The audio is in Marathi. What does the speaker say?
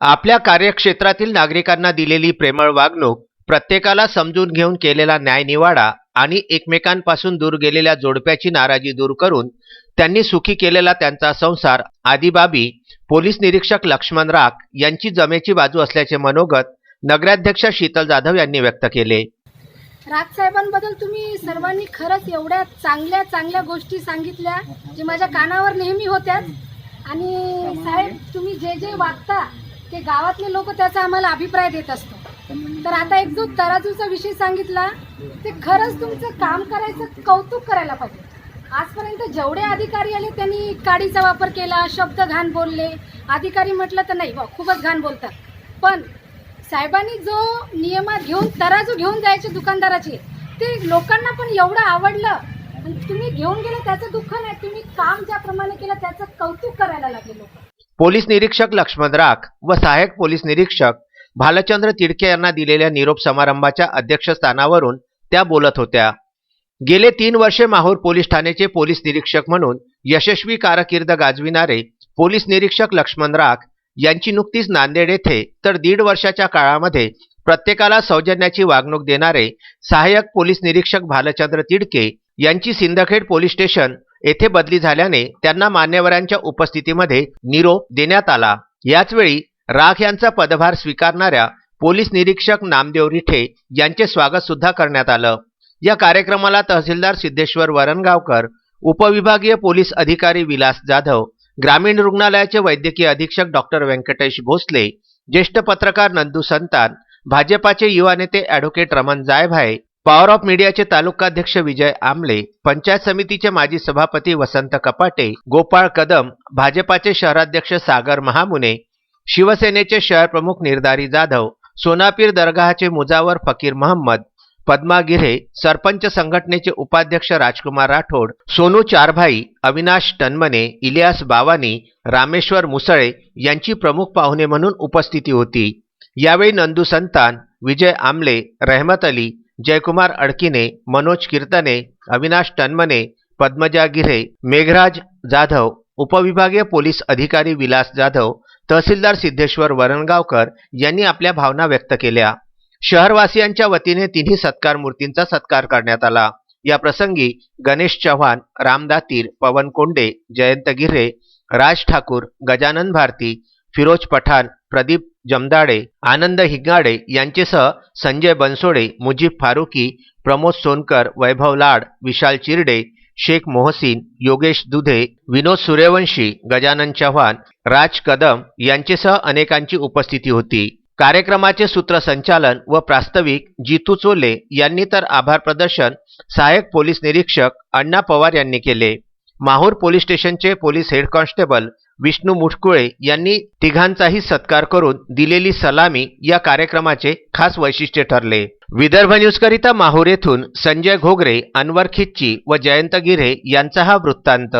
आपल्या कार्यक्षेत्रातील नागरिकांना दिलेली प्रेमळ वागणूक प्रत्येकाला समजून घेऊन केलेला न्यायनिवाडा आणि एकमेकांपासून दूर गेलेल्या जोडप्याची नाराजी दूर करून त्यांनी सुखी केलेला त्यांचा संसार आदी बाबी पोलीस निरीक्षक लक्ष्मण राख यांची जमेची बाजू असल्याचे मनोगत नगराध्यक्ष शीतल जाधव यांनी व्यक्त केले. राज साहेबांबद्दल तुम्ही सर्वांनी खरंच एवढ्या चांगल्या चांगल्या गोष्टी सांगितल्या जे माझ्या कानावर नेहमी होत्याच आणि साहेब तुम्ही जे जे वागता ते गावातले लोक त्याचा आम्हाला अभिप्राय देत असतो. तर आता एक जो तराजूचा विषय सांगितला ते खरंच तुमचं काम करायचं कौतुक करायला पाहिजे. आजपर्यंत जेवढे अधिकारी आले त्यांनी काडीचा वापर केला शब्द घाण बोलले. अधिकारी म्हटलं तर नाही खूपच घाण बोलतात. पण साहेबांनी जो नियमात घेऊन तराजू घेऊन जायचे दुकानदाराचे ते लोकांना पण एवढं आवडलं. तुम्ही घेऊन गेले त्याचं दुःख नाही. तुम्ही काम ज्याप्रमाणे केलं त्याचं कौतुक करायला लागले लोक. पोलीस निरीक्षक लक्ष्मण राख व सहाय्यक पोलीस निरीक्षक भालचंद्र तिडके यांना दिलेल्या निरोप समारंभाच्या अध्यक्षस्थानावरून त्या बोलत होत्या. गेले तीन वर्षे माहूर पोलीस ठाण्याचे पोलीस निरीक्षक म्हणून यशस्वी कारकीर्द गाजविणारे पोलीस निरीक्षक लक्ष्मण राख यांची नुकतीच नांदेड येथे तर दीड वर्षाच्या काळामध्ये प्रत्येकाला सौजन्याची वागणूक देणारे सहाय्यक पोलीस निरीक्षक भालचंद्र तिडके यांची सिंदखेड पोलीस स्टेशन येथे बदली झाल्याने त्यांना मान्यवरांच्या उपस्थितीमध्ये निरोप देण्यात आला. याचवेळी राख यांचा पदभार स्वीकारणाऱ्या पोलीस निरीक्षक नामदेव रिठे यांचे स्वागत सुद्धा करण्यात आलं. या कार्यक्रमाला तहसीलदार सिद्धेश्वर वरणगावकर उपविभागीय पोलीस अधिकारी विलास जाधव ग्रामीण रुग्णालयाचे वैद्यकीय अधीक्षक डॉक्टर व्यंकटेश भोसले ज्येष्ठ पत्रकार नंदू संतान भाजपाचे युवा नेते advocate Raman Jaybhaye power of media तालुकाध्यक्ष विजय आमले पंचायत समितीचे माजी सभापती वसंत कपाटे गोपाळ कदम भाजपाचे शहराध्यक्ष सागर महामुने शिवसेनेचे शहर प्रमुख निर्धारी जाधव सोनापीर दरगाहचे मुजावर फकीर महम्मद पद्मा गिरे सरपंच संघटनेचे उपाध्यक्ष राजकुमार राठोड सोनू चारभाई अविनाश टनमने इलियास बावानी रामेश्वर मुसळे यांची प्रमुख पाहुणे म्हणून उपस्थिती होती. यावेळी नंदू संतान विजय आमले रहमत अली जयकुमार अडकिने मनोज कीर्तने अविनाश तन्मने पद्मजा गिरे मेघराज जाधव उपविभागीय पोलीस अधिकारी विलास जाधव तहसीलदार सिद्धेश्वर वरणगावकर यांनी आपल्या भावना व्यक्त केल्या. शहरवासियांच्या वतीने तिन्ही सत्कार मूर्तींचा सत्कार करण्यात आला. या प्रसंगी गणेश चव्हाण राम दातीर पवन कोंडे जयंत गिरे राज ठाकूर गजानन भारती फिरोज पठाण प्रदीप जमदाडे आनंद हिंगाडे यांचेसह संजय बनसोडे मुजीब फारुकी प्रमोद सोनकर वैभव लाड विशाल चिरडे शेख मोहसिन योगेश दुधे विनोद सूर्यवंशी गजानन चव्हाण राज कदम यांचेसह अनेकांची उपस्थिती होती. कार्यक्रमाचे सूत्रसंचालन व प्रास्ताविक जितू चोले यांनी तर आभार प्रदर्शन सहाय्यक पोलीस निरीक्षक अण्णा पवार यांनी केले. Mahur police station police head constable Vishnu Muthkule यांनी तिघांचाही सत्कार करून दिलेली सलामी या कार्यक्रमाचे खास वैशिष्ट्य ठरले. विदर्भ न्यूजकरिता माहूर येथून संजय घोगरे अनवर खिच्ची व जयंत गिरे यांचा हा वृत्तांत.